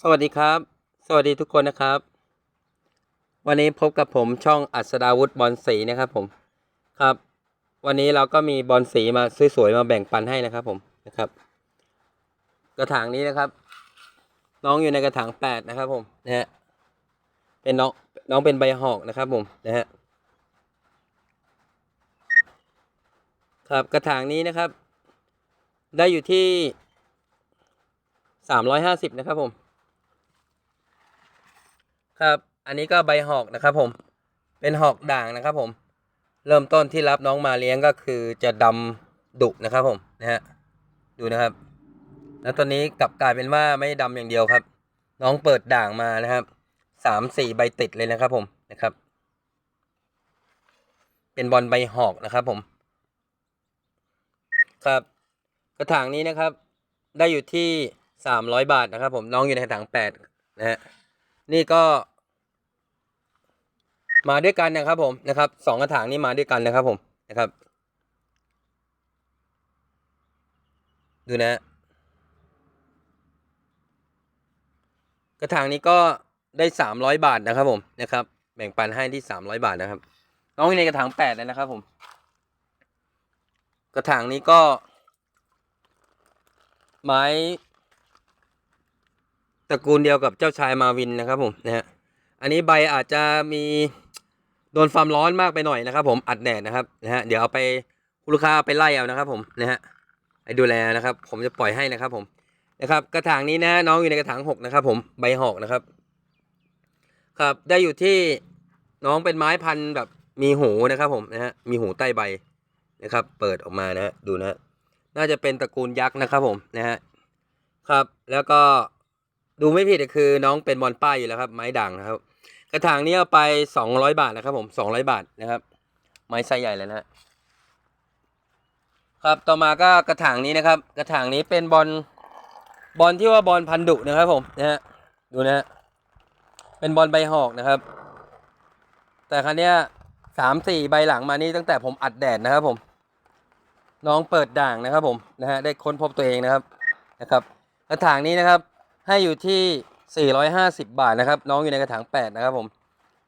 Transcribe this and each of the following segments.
สวัสดีครับ สวัสดีทุกคนนะครับ วันนี้พบกับผมช่องอัศดาวุฒิบอลสีนะครับผมครับ วันนี้เราก็มีบอลสีมาสวยๆมาแบ่งปันให้นะครับผมนะครับ กระถางนี้นะครับ น้องอยู่ในกระถางแปดนะครับผมนะฮะเป็นน้องน้องเป็นใบหอกนะครับผมนะฮะครับกระถางนี้นะครับ ได้อยู่ที่สามร้อยห้าสิบนะครับผม ครับ อันนี้ก็ใบหอกนะครับผม เป็นหอกด่างนะครับผม เริ่มต้นที่รับน้องมาเลี้ยงก็คือจะดำดุนะครับผมนะฮะ ดูนะครับ แล้วตอนนี้กลับกลายเป็นว่าไม่ดำอย่างเดียวครับ น้องเปิดด่างมานะครับ สามสี่ใบติดเลยนะครับผมนะครับ เป็นบอลใบหอกนะครับผม ครับ กระถางนี้นะครับ ได้อยู่ที่สามร้อยบาทนะครับผม น้องอยู่ในกระถางแปดนะฮะนี่ก็ มาด้วยกันนะครับผมนะครับสองกระถางนี้มาด้วยกันนะครับผมนะครับ ดูนะ กระถางนี้ก็ได้สามร้อยบาทนะครับผมนะครับ แบ่งปันให้ที่สามร้อยบาทนะครับน้องอยู่ในกระถางแปดเลยนะครับผม กระถางนี้ก็ ไม้ตระกูลเดียวกับเจ้าชายมาวินนะครับผมนะฮะอันนี้ใบอาจจะมี โดนความร้อนมากไปหน่อยนะครับ ผมอัดแดดนะครับนะฮะเดี๋ยวเอาไปคุณลูกค้าไปไล่เอานะครับ ผมนะฮะให้ดูแลนะครับ ผมจะปล่อยให้นะครับ ผมนะครับ กระถางนี้นะน้องอยู่ในกระถางหกนะครับ ผมใบหอกนะครับ ครับได้อยู่ที่น้องเป็นไม้พันธุ์แบบมีหูนะครับ ผมนะฮะมีหูใต้ใบนะครับ เปิดออกมานะฮะดูนะฮะน่าจะเป็นตระกูลยักษ์นะครับ ผมนะฮะครับ แล้วก็ดูไม่ผิดคือน้องเป็นบอลป้ายอยู่แล้วครับ ไม้ด่างนะครับ กระถางนี้เอาไปสองร้อยบาทนะครับผมสองร้อยบาทนะครับ ไม้ไซส์ใหญ่เลยนะครับต่อมาก็กระถางนี้นะครับ กระถางนี้เป็นบอลบอลที่ว่าบอลพันดุนะครับผมนะฮะดูนะฮะเป็นบอลใบหอกนะครับ แต่ครั้งนี้สามสี่ใบหลังมานี่ตั้งแต่ผมอัดแดดนะครับผม น้องเปิดด่างนะครับผมนะฮะได้ค้นพบตัวเองนะครับนะครับ กระถางนี้นะครับให้อยู่ที่ 450 บาทนะครับ น้องอยู่ในกระถาง 8 นะครับผม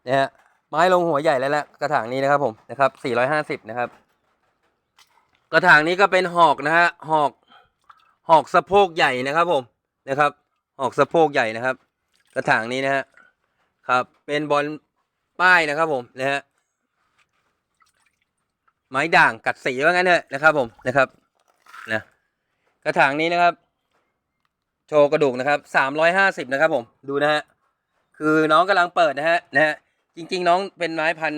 นะฮะไม้ลงหัวใหญ่แล้วละกระถางนี้นะครับผมนะครับ 450 นะครับ กระถางนี้ก็เป็นหอกนะฮะหอกหอกสะโพกใหญ่นะครับผมนะครับ หอกสะโพกใหญ่นะครับ กระถางนี้นะฮะครับ เป็นบอลป้ายนะครับผมนะฮะไม้ด่างกัดสีว่างั้นเถอะนะครับผมนะครับนะกระถางนี้นะครับ ชว์กระดูกนะครับสามร้อยห้าสิบนะครับผมดูนะฮะคือน้องกำลังเปิดนะฮะนะฮะจริง ๆ น้องเป็นไม้พัน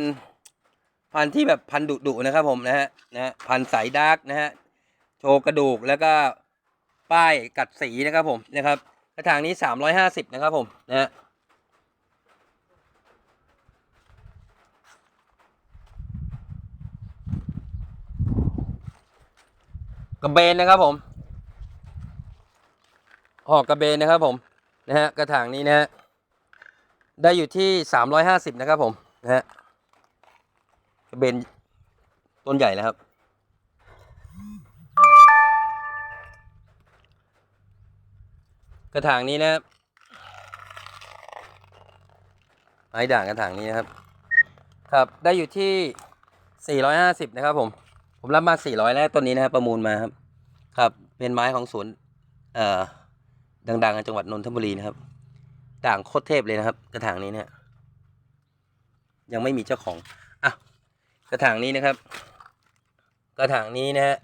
พันที่แบบพันธุ์ดุนะครับผมนะฮะนะฮะพันสายดาร์กนะฮะโชว์กระดูกแล้วก็ป้ายกัดสีนะครับผมนะครับกระถางนี้สามร้อยห้าสิบนะครับผมนะฮะกระเบนนะครับผม หอกกระเบนนะครับผมนะฮะกระถางนี้นะฮะได้อยู่ที่สามร้อยห้าสิบนะครับผมนะฮะกระเบนต้นใหญ่นะครับ กระถางนี้นะครับไม้ด่างกระถางนี้นะครับ ครับได้อยู่ที่สี่ร้อยห้าสิบนะครับผมผมรับมาสี่ร้อยแล้วต้นนี้นะครับประมูลมาครับ ครับเป็นไม้ของสวนเอ่อ ดังๆในจังหวัดนนทบุรีนะครับ ด่างโคตรเทพเลยนะครับ กระถางนี้เนี่ย ยังไม่มีเจ้าของอะกระถางนี้นะครับ กระถางนี้นะฮะ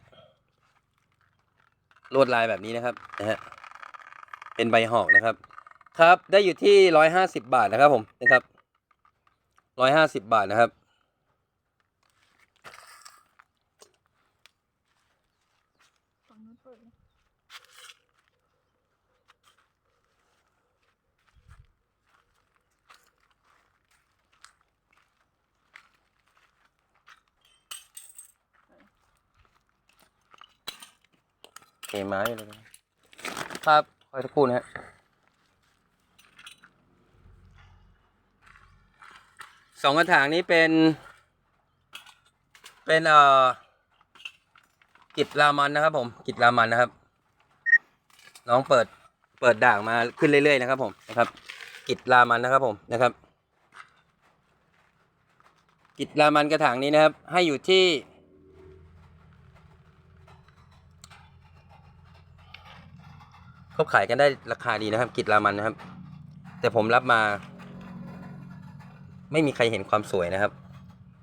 ลวดลายแบบนี้นะครับนะฮะเป็นใบหอกนะครับ ครับได้อยู่ที่ร้อยห้าสิบบาทนะครับผมนะครับร้อยห้าสิบบาทนะครับ ฝั่งนู้นเปิดนะ เทไม้เลยนะครับคอยสักครู่นะฮะสองกระถางนี้เป็น เป็นเอ่อกิจรามันนะครับผมกิจรามันนะครับ น้องเปิดเปิดด่างมาขึ้นเรื่อยๆนะครับ ผมนะครับ กิจรามันนะครับผมนะครับ กิจรามันกระถางนี้นะครับ ให้อยู่ที่ เขาขายกันได้ราคาดีนะครับ กิจรามันนะครับ แต่ผมรับมา ไม่มีใครเห็นความสวยนะครับ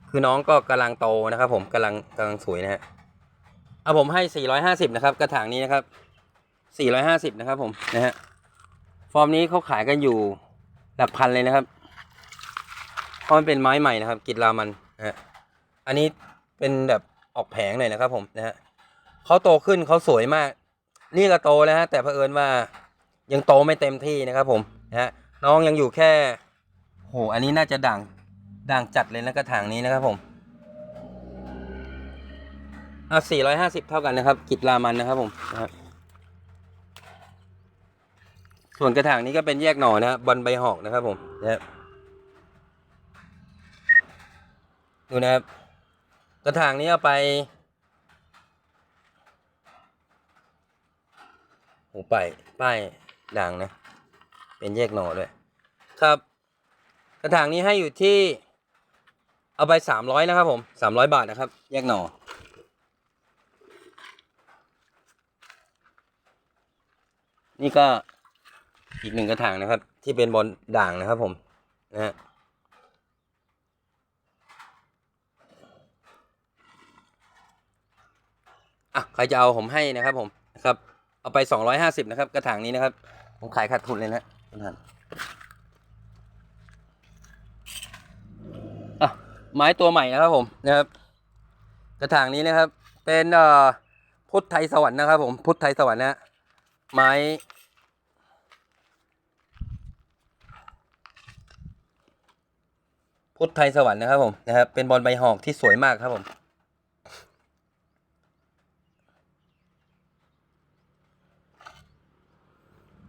คือน้องก็กำลังโตนะครับ ผมกำลังกำลังสวยนะฮะเอาผมให้ 450 นะครับ กระถางนี้นะครับ 450 นะครับ ผมนะฮะฟอร์มนี้เขาขายกันอยู่หลักพันเลยนะครับเพราะมันเป็นไม้ใหม่นะครับ กิจรามันนะฮะอันนี้เป็นแบบออกแผงหน่อยนะครับ ผมนะฮะเขาโตขึ้นเขาสวยมาก นี่ก็โตแล้วฮะแต่เผอิญว่ายังโตไม่เต็มที่นะครับผมนะฮะน้องยังอยู่แค่โหอันนี้น่าจะด่างด่างจัดเลยนะกระถางนี้นะครับผมอะ450 เท่ากันนะครับ กิจรามันนะครับผมนะส่วนกระถางนี้ก็เป็นแยกหน่อนะฮะบอลใบหอกนะครับผมนะฮะดูนะครับ กระถางนี้เอาไป โอ้ป้ายป้ายด่างนะ เป็นแยกหน่อด้วย ครับ กระถางนี้ให้อยู่ที่ เอาไปสามร้อยนะครับผมสามร้อยบาทนะครับ แยกหน่อ นี่ก็อีกหนึ่งกระถางนะครับ ที่เป็นบอลด่างนะครับผมนะฮะอะใครจะเอาผมให้นะครับผมนะครับ เอาไปสองร้อยห้าสิบนะครับ กระถางนี้นะครับ ผมขายขาดทุนเลยนะท่านอะไม้ตัวใหม่นะครับผมนะครับ กระถางนี้นะครับ เป็นเอ่อพุทธไทยสวรรค์นะครับผมพุทธไทยสวรรค์นะฮะไม้พุทธไทยสวรรค์นะครับผมนะครับเป็นบอลใบหอกที่สวยมากครับผม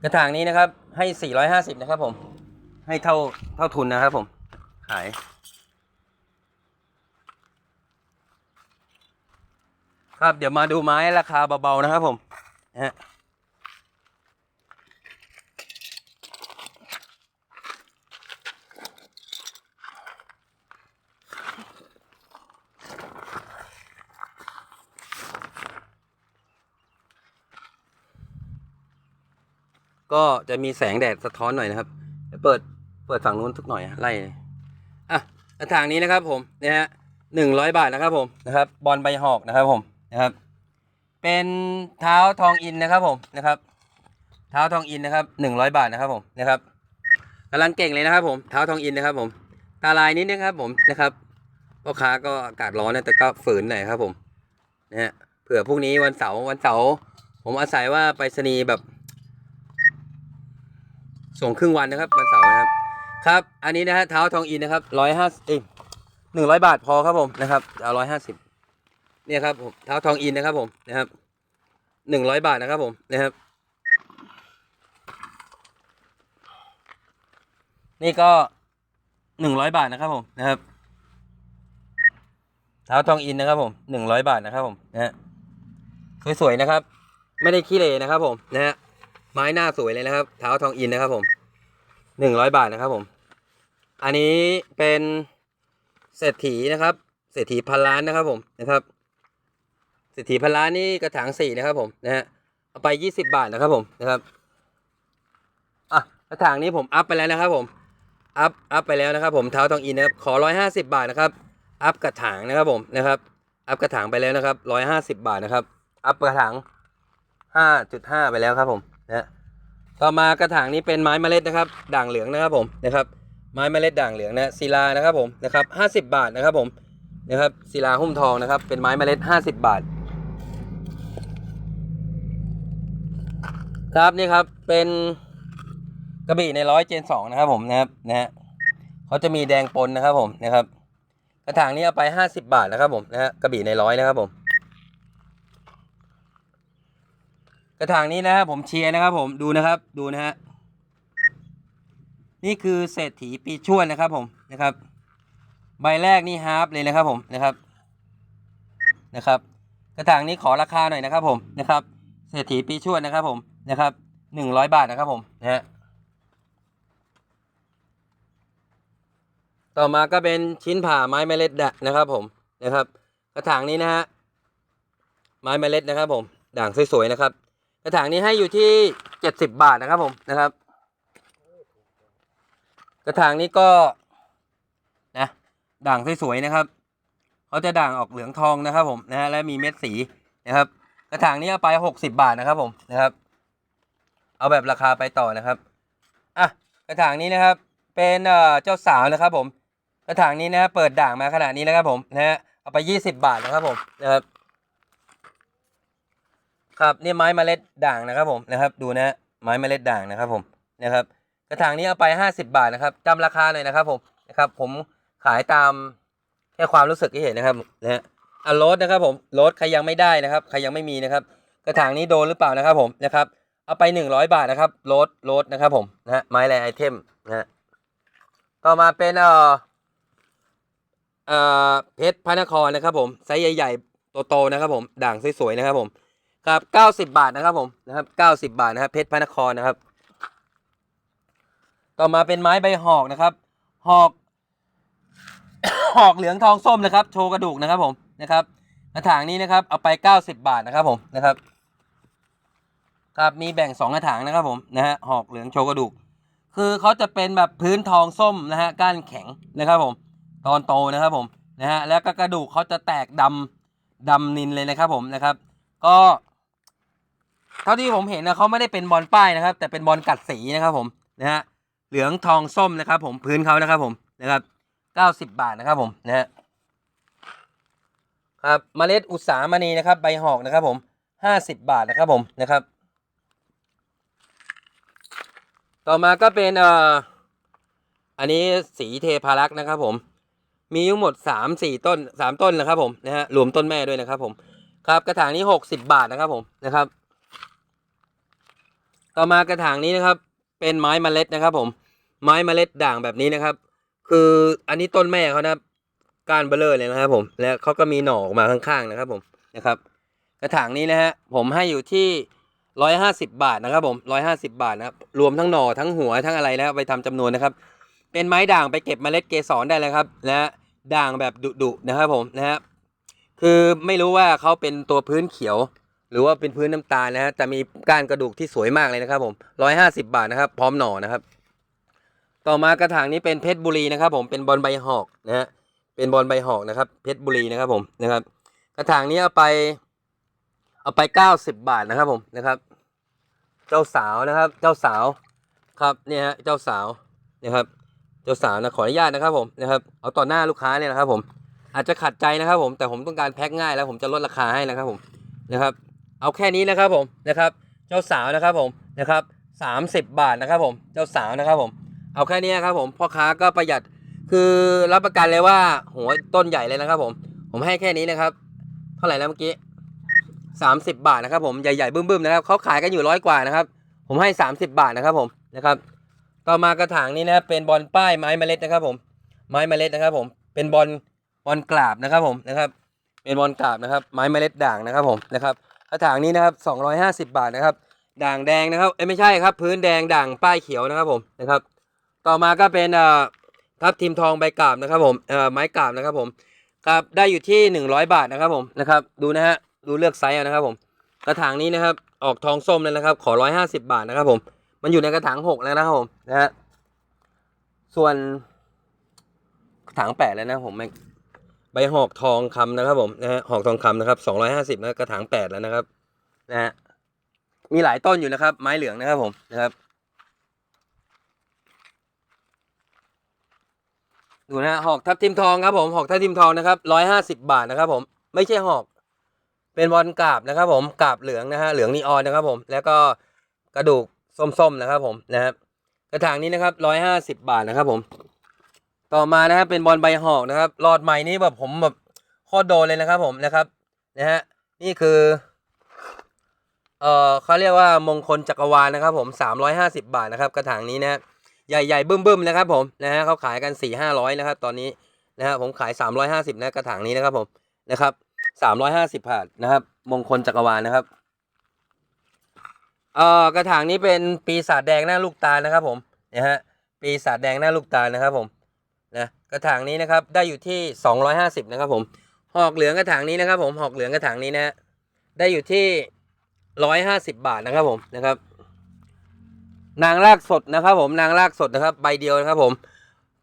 กระถางนี้นะครับ ให้สี่ร้อยห้าสิบนะครับผม ให้เท่าเท่าทุนนะครับผม ขาย ครับเดี๋ยวมาดูไม้ราคาเบาๆนะครับผมนะฮะ ก็จะมีแสงแดดสะท้อนหน่อยนะครับเปิดเปิดฝั่งนู้นสักหน่อยไล่อะกระถางนี้นะครับผมนะฮะหนึ่งร้อยบาทนะครับผมนะครับ บอลใบหอกนะครับผมนะครับ เป็นเท้าทองอินนะครับผมนะครับ เท้าทองอินนะครับหนึ่งร้อยบาทนะครับผมนะครับกำลังเก่งเลยนะครับผมเท้าทองอินนะครับผมตาลายนิดนึงครับผมนะครับพ่อค้าก็อากาศร้อนนะแต่ก็ฝืนหน่อยครับผมนะฮะเผื่อพรุ่งนี้วันเสาร์วันเสาร์ผมอาศัยว่าไปรษณีย์แบบ ส่งครึ่งวันนะครับวันเสาร์นะครับครับ อันนี้นะฮะเท้าทองอินนะครับร้อยห้าเอ้หนึ่งร้อยบาทพอครับผมนะครับเอาร้อยห้าสิบเนี่ยครับผมเท้าทองอินนะครับผมนะครับหนึ่งร้อยบาทนะครับผมนะครับ นี่ก็หนึ่งร้อยบาทนะครับผมนะครับเท้าทองอินนะครับผมหนึ่งร้อยบาทนะครับผมนะฮะสวยๆนะครับ ไม่ได้ขี้เหร่นะครับผมนะฮะ ไม้หน้าสวยเลยนะครับ เท้าทองอินนะครับผมหนึ่งร้อยบาทนะครับผม อันนี้เป็นเศรษฐีนะครับ เศรษฐีพันล้านนะครับผมนะครับเศรษฐีพันล้านนี่กระถางสี่นะครับผมนะฮะเอาไปยี่สิบบาทนะครับผมนะครับอะกระถางนี้ผมอัพไปแล้วนะครับผมอัพอัพไปแล้วนะครับผมเท้าทองอินนะครับขอร้อยห้าสิบาทนะครับอัพกระถางนะครับผมนะครับอัพกระถางไปแล้วนะครับร้อยห้าสิบาทนะครับอัพกระถางห้าจุดห้าไปแล้วครับผม นะต่อมากระถางนี้เป็นไม้เมล็ดนะครับ ด่างเหลืองนะครับผมนะครับ ไม้เมล็ดด่างเหลืองนะศิลานะครับผมนะครับห้าสิบบาทนะครับผมนะครับศิลาหุ้มทองนะครับ เป็นไม้เมล็ดห้าสิบบาท ครับนี่ครับเป็นกระบี่ในร้อยเจนสองนะครับผมนะครับนะฮะเขาจะมีแดงปนนะครับผมนะครับ กระถางนี้เอาไปห้าสิบบาทนะครับผมนะฮะกระบี่ในร้อยนะครับผม กระถางนี้นะครับผมเชียร์นะครับผมดูนะครับดูนะฮะนี่คือเศรษฐีปีชวดนะครับผมนะครับ ใบแรกนี่ฮาร์ปเลยนะครับผมนะครับนะครับ กระถางนี้ขอราคาหน่อยนะครับผมนะครับเศรษฐีปีชวดนะครับผมนะครับหนึ่งร้อยบาทนะครับผมนะฮะต่อมาก็เป็นชิ้นผ่าไม้เมล็ดดะนะครับผมนะครับ กระถางนี้นะฮะไม้เมล็ดนะครับผมด่างสวยๆนะครับ กระถางนี้ให้อยู่ที่เจ็ดสิบบาทนะครับผมนะครับ กระถางนี้ก็นะด่างสวยๆนะครับเขาจะด่างออกเหลืองทองนะครับ ผมนะฮะและมีเม็ดสีนะครับ กระถางนี้เอาไปหกสิบาทนะครับผมนะครับ เอาแบบราคาไปต่อนะครับอะกระถางนี้นะครับ เป็นเอ่อเจ้าสาวนะครับผมกระถางนี้นะฮะเปิดด่างมาขนาดนี้นะครับผมนะฮะเอาไปยี่สิบาทนะครับผมนะครับ ครับนี่ไม้เมล็ดด่างนะครับผมนะครับ ดูนะฮะไม้เมล็ดด่างนะครับผมนะครับ กระถางนี้เอาไปห้าสิบาทนะครับจำราคาหน่อยนะครับผมนะครับ ผมขายตามแค่ความรู้สึกที่เห็นนะครับนะฮะอะรสนะครับผมรสใครยังไม่ได้นะครับใครยังไม่มีนะครับ กระถางนี้โดนหรือเปล่านะครับผมนะครับ เอาไปหนึ่งร้อยบาทนะครับรสโรสนะครับผมนะฮะไม้แรไอเทมนะฮะต่อมาเป็นเอ่อเอ่อเพชรพระนครนะครับผมไซส์ใหญ่ๆโตๆนะครับผมด่างสวยๆนะครับผม ครับเก้าสิบบาทนะครับผมนะครับเก้าสิบบาทนะครับเพชรพระนครนะครับ ต่อมาเป็นไม้ใบหอกนะครับ หอก หอกเหลืองทองส้มนะครับ โชว์กระดูกนะครับผมนะครับกระถางนี้นะครับ เอาไปเก้าสิบบาทนะครับผมนะครับ ครับมีแบ่งสองกระถางนะครับผมนะฮะหอกเหลืองโชว์กระดูก คือเขาจะเป็นแบบพื้นทองส้มนะฮะก้านแข็งนะครับผม ตอนโตนะครับผมนะฮะแล้วก็กระดูกเขาจะแตกดำดำนินเลยนะครับผมนะครับ ก็ เท่าที่ผมเห็นนะเขาไม่ได้เป็นบอลป้ายนะครับ แต่เป็นบอลกัดสีนะครับผมนะฮะเหลืองทองส้มนะครับ ผมพื้นเขานะครับผมนะครับเก้าสิบบาทนะครับผมนะฮะครับเมล็ดอุตสามณีนะครับ ใบหอกนะครับ ผมห้าสิบบาทนะครับผมนะครับ ต่อมาก็เป็นเอ่ออันนี้สีเทพารักษ์นะครับ ผม มีทั้งหมดสามสี่ต้นสามต้นนะครับ ผมนะฮะรวมต้นแม่ด้วยนะครับ ผม ครับกระถางนี้หกสิบบาทนะครับ ผมนะครับ ต่อมากระถางนี้นะครับ เป็นไม้เมล็ดนะครับ ผม ไม้เมล็ดด่างแบบนี้นะครับ คืออันนี้ต้นแม่เขานะก้านเบลเลอร์เลยนะครับผม แล้วเขาก็มีหน่อออกมาข้างๆนะครับ ผมนะครับ กระถางนี้นะฮะผมให้อยู่ที่ร้อยห้าสิบบาทนะครับ ผมร้อยห้าสิบาทนะครับรวมทั้งหน่อทั้งหัวทั้งอะไรนะครับไปทำจำนวนนะครับ เป็นไม้ด่างไปเก็บเมล็ดเกสรได้เลยครับนะฮะด่างแบบดุๆนะครับผมนะฮะคือไม่รู้ว่าเขาเป็นตัวพื้นเขียว หรือว่าเป็นพื้นน้ำตาลนะฮะแต่มีก้านกระดูกที่สวยมากเลยนะครับผมร้อยห้าสิบาทนะครับ พร้อมหน่อนะครับ ต่อมากระถางนี้เป็นเพชรบุรีนะครับ ผมเป็นบอลใบหอกนะฮะเป็นบอลใบหอกนะครับ เพชรบุรีนะครับผมนะครับ กระถางนี้เอาไป เอาไปเก้าสิบบาทนะครับผมนะครับ เจ้าสาวนะครับ เจ้าสาวครับเนี่ยฮะเจ้าสาวนะครับ เจ้าสาวนะขออนุญาตนะครับผมนะครับเอาต่อหน้าลูกค้าเนี่ยนะครับผมอาจจะขัดใจนะครับผมแต่ผมต้องการแพ็คง่ายแล้วผมจะลดราคาให้นะครับผมนะครับ เอาแค่นี้นะครับผมนะครับเจ้าสาวนะครับผมนะครับสามสิบบาทนะครับผมเจ้าสาวนะครับผมเอาแค่นี้ครับผมพ่อค้าก็ประหยัดคือรับประกันเลยว่าหัวต้นใหญ่เลยนะครับ ผม ผมให้แค่นี้นะครับ เท่าไหร่แล้วเมื่อกี้สามสิบบาทนะครับผมใหญ่ๆบึ้มๆนะครับเขาขายกันอยู่ร้อยกว่านะครับ ผมให้สามสิบบาทนะครับผมนะครับ ต่อมากระถางนี้นะครับเป็นบอลป้ายไม้เมล็ดนะครับ ผม ไม้เมล็ดนะครับ ผมเป็นบอลบอลกราบนะครับผมนะครับ เป็นบอลกราบนะครับ ไม้เมล็ดด่างนะครับผมนะครับ กระถางนี้นะครับสองร้อยห้าสิบาทนะครับ ด่างแดงนะครับเอ้ไม่ใช่ครับ พื้นแดงด่างป้ายเขียวนะครับผมนะครับ ต่อมาก็เป็นทับทิมทองใบกาบนะครับผมเอ่อไม้กาบนะครับผมครับได้อยู่ที่หนึ่งร้อยบาทนะครับผมนะครับดูนะฮะดูเลือกไซส์นะครับผมกระถางนี้นะครับออกทองส้มเลยนะครับ ขอร้อยห้าสิบาทนะครับผมมันอยู่ในกระถางหกแล้วนะครับผมนะฮะส่วนกระถางแปดแล้วนะผมแม่ ใบหอกทองคำนะครับผมนะฮะหอกทองคำนะครับสองร้อยห้าสิบนะกระถางแปดแล้วนะครับนะฮะมีหลายต้นอยู่นะครับ ไม้เหลืองนะครับผมนะครับดูนะฮะหอกทับทิมทองครับผมหอกทับทิมทองนะครับร้อยห้าสิบาทนะครับ ผมไม่ใช่หอก เป็นบอลกราบนะครับ ผมกราบเหลืองนะฮะเหลืองนีออนนะครับ ผมแล้วก็กระดูกส้มๆนะครับ ผมนะครับกระถางนี้นะครับร้อยห้าสิบาทนะครับ ผม ต่อมานะครับเป็นบอลใบหอกนะครับหลอดใหม่นี้แบบผมแบบโคตรโดนเลยนะครับผมนะครับนะฮะนี่คือเออเขาเรียกว่ามงคลจักรวาลนะครับผมสามร้อยห้าสิบาทนะครับกระถางนี้นะฮะใหญ่ๆบึ้มๆนะครับผมนะฮะเขาขายกันสี่ห้าร้อยนะครับตอนนี้นะฮะผมขายสามร้อยห้าสิบนะกระถางนี้นะครับผมนะครับสามร้อยห้าสิบบาทนะครับมงคลจักรวาลนะครับเออกระถางนี้เป็นปีศาจแดงหน้าลูกตานะครับผมนะฮะปีศาจแดงหน้าลูกตานะครับผม นะกระถางนี้นะครับได้อยู่ที่ 250 นะครับผมหอกเหลืองกระถางนี้นะครับ ผมหอกเหลืองกระถางนี้นะฮะได้อยู่ที่ 150 บาทนะครับผมนะครับ นางรากสดนะครับ ผมนางรากสดนะครับ ใบเดียวนะครับ ผม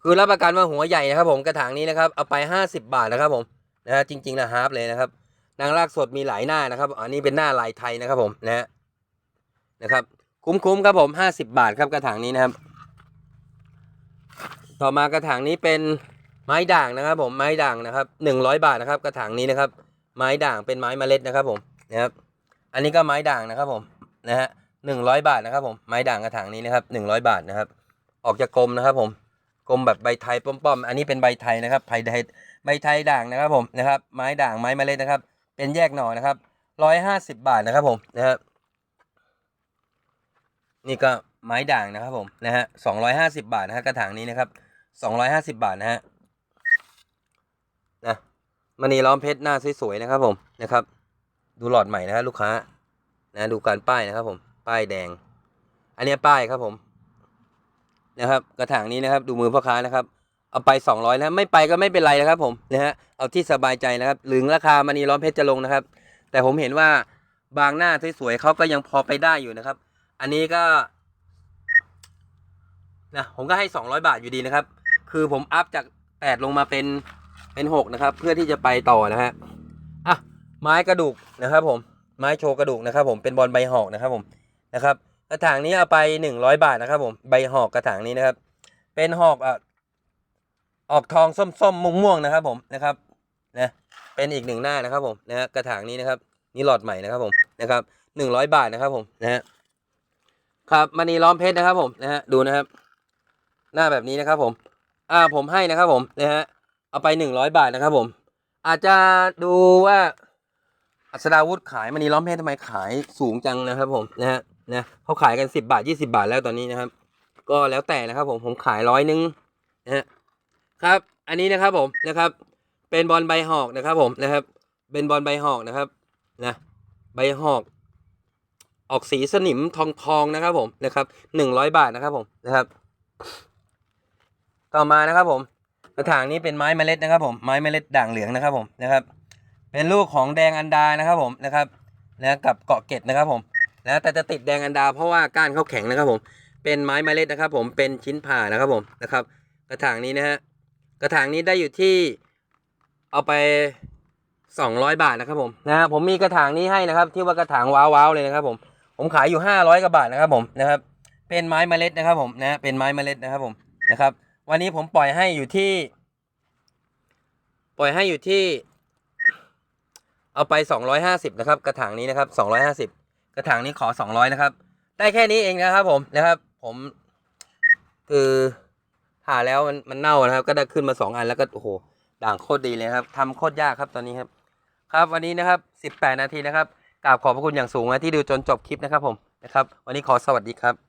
คือรับประกันว่าหัวใหญ่นะครับ ผมกระถางนี้นะครับเอาไป 50 บาทนะครับ ผมนะฮะจริงๆนะฮาร์ปเลยนะครับ นางรากสดมีหลายหน้านะครับอันนี้เป็นหน้าลายไทยนะครับ ผมนะฮะนะครับ คุ้มๆครับผม 50 บาทครับกระถางนี้นะครับ ต่อมากระถางนี้เป็นไม้ด่างนะครับผมไม้ด่างนะครับ100บาทนะครับ กระถางนี้นะครับ ไม้ด่างเป็นไม้เมล็ดนะครับผมนะครับ อันนี้ก็ไม้ด่างนะครับผมนะฮะหนึ่งร้อยบาทนะครับผมไม้ด่างกระถางนี้นะครับหนึ่งร้อยบาทนะครับ ออกจากกลมนะครับผมกลมแบบใบไทยป้อมๆอันนี้เป็นใบไทยนะครับใบไทยใบไทยด่างนะครับผมนะครับ ไม้ด่างไม้เมล็ดนะครับ เป็นแยกหน่อนะครับร้อยห้าสิบบาทนะครับผมนะครับนี่ก็ไม้ด่างนะครับผมนะฮะสองร้อยห้าสิบบาทนะฮะกระถางนี้นะครับ สองร้อยห้าสิบบาทนะฮะนะมณีล้อมเพชรหน้าสวยๆนะครับผมนะครับ ดูหลอดใหม่นะครับลูกค้านะดูการป้ายนะครับ ผม ป้ายแดง อันนี้ป้ายครับผม นะครับ กระถางนี้นะครับ ดูมือพ่อค้านะครับ เอาไปสองร้อยนะไม่ไปก็ไม่เป็นไรนะครับ ผมนะฮะเอาที่สบายใจนะครับหรือราคามณีล้อมเพชรจะลงนะครับ แต่ผมเห็นว่าบางหน้าสวยๆเขาก็ยังพอไปได้อยู่นะครับ อันนี้ก็นะผมก็ให้สองร้อยบาทอยู่ดีนะครับ คือผมอัพจากแปดลงมาเป็นเป็นหกนะครับ เพื่อที่จะไปต่อนะฮะอะไม้กระดูกนะครับ ผมไม้โชว์กระดูกนะครับ ผมเป็นบอลใบหอกนะครับ ผมนะครับ กระถางนี้เอาไปหนึ่งร้อยบาทนะครับ ผมใบหอกกระถางนี้นะครับ เป็นหอกอะออกทองส้มส้มม่วงม่วงๆนะครับ ผมนะครับนะเป็นอีกหนึ่งหน้านะครับ ผมนะฮะกระถางนี้นะครับ นี่หลอดใหม่นะครับ ผมนะครับหนึ่งร้อยบาทนะครับ ผมนะฮะครับมณีล้อมเพชรนะครับ ผมนะฮะดูนะครับ หน้าแบบนี้นะครับ ผม อ่าผมให้นะครับผมนะฮะเอาไปหนึ่งร้อยบาทนะครับผม อาจจะดูว่าอัศดาวุธขายมณีล้อมเพชรทำไมขายสูงจังนะครับผมนะฮะนะเขาขายกันสิบาทยี่สิบาทแล้วตอนนี้นะครับ ก็แล้วแต่นะครับผมผมขายร้อยหนึงนะฮะครับ อันนี้นะครับผมนะครับ เป็นบอลใบหอกนะครับผมนะครับ เป็นบอลใบหอกนะครับนะใบหอก ออกสีสนิมทองทองนะครับผมนะครับหนึ่งร้อยบาทนะครับผมนะครับ ต่อมานะครับผมกระถางนี้เป็นไม้เมล็ดนะครับผมไม้เมล็ดด่างเหลืองนะครับผมนะครับ เป็นลูกของแดงอันดานะครับผมนะครับนะกับเกาะเกตนะครับผมนะแต่จะติดแดงอันดาเพราะว่าก้านเขาแข็งนะครับผม เป็นไม้เมล็ดนะครับ ผมเป็นชิ้นผ่านะครับผมนะครับ กระถางนี้นะฮะกระถางนี้ได้อยู่ที่เอาไปสองร้อยบาทนะครับผมนะฮะผมมีกระถางนี้ให้นะครับที่ว่ากระถางว้าวๆเลยนะครับผมผมขายอยู่ห้าร้อยกว่าบาทนะครับผมนะครับ เป็นไม้เมล็ดนะครับผมนะเป็นไม้เมล็ดนะครับผมนะครับ วันนี้ผมปล่อยให้อยู่ที่ ปล่อยให้อยู่ที่ เอาไปสองร้อยห้าสิบนะครับ กระถางนี้นะครับสองร้อยห้าสิบกระถางนี้ขอสองร้อยนะครับ ได้แค่นี้เองนะครับ ผมนะครับ ผม คือผ่าแล้วมันมันเน่านะครับ ก็ได้ขึ้นมาสองอันแล้วก็โอ้โหด่างโคตรดีเลยครับทำโคตรยากครับตอนนี้ครับ ครับวันนี้นะครับสิบแปดนาทีนะครับกราบขอบพระคุณอย่างสูงนะที่ดูจนจบคลิปนะครับผมนะครับ วันนี้ขอสวัสดีครับ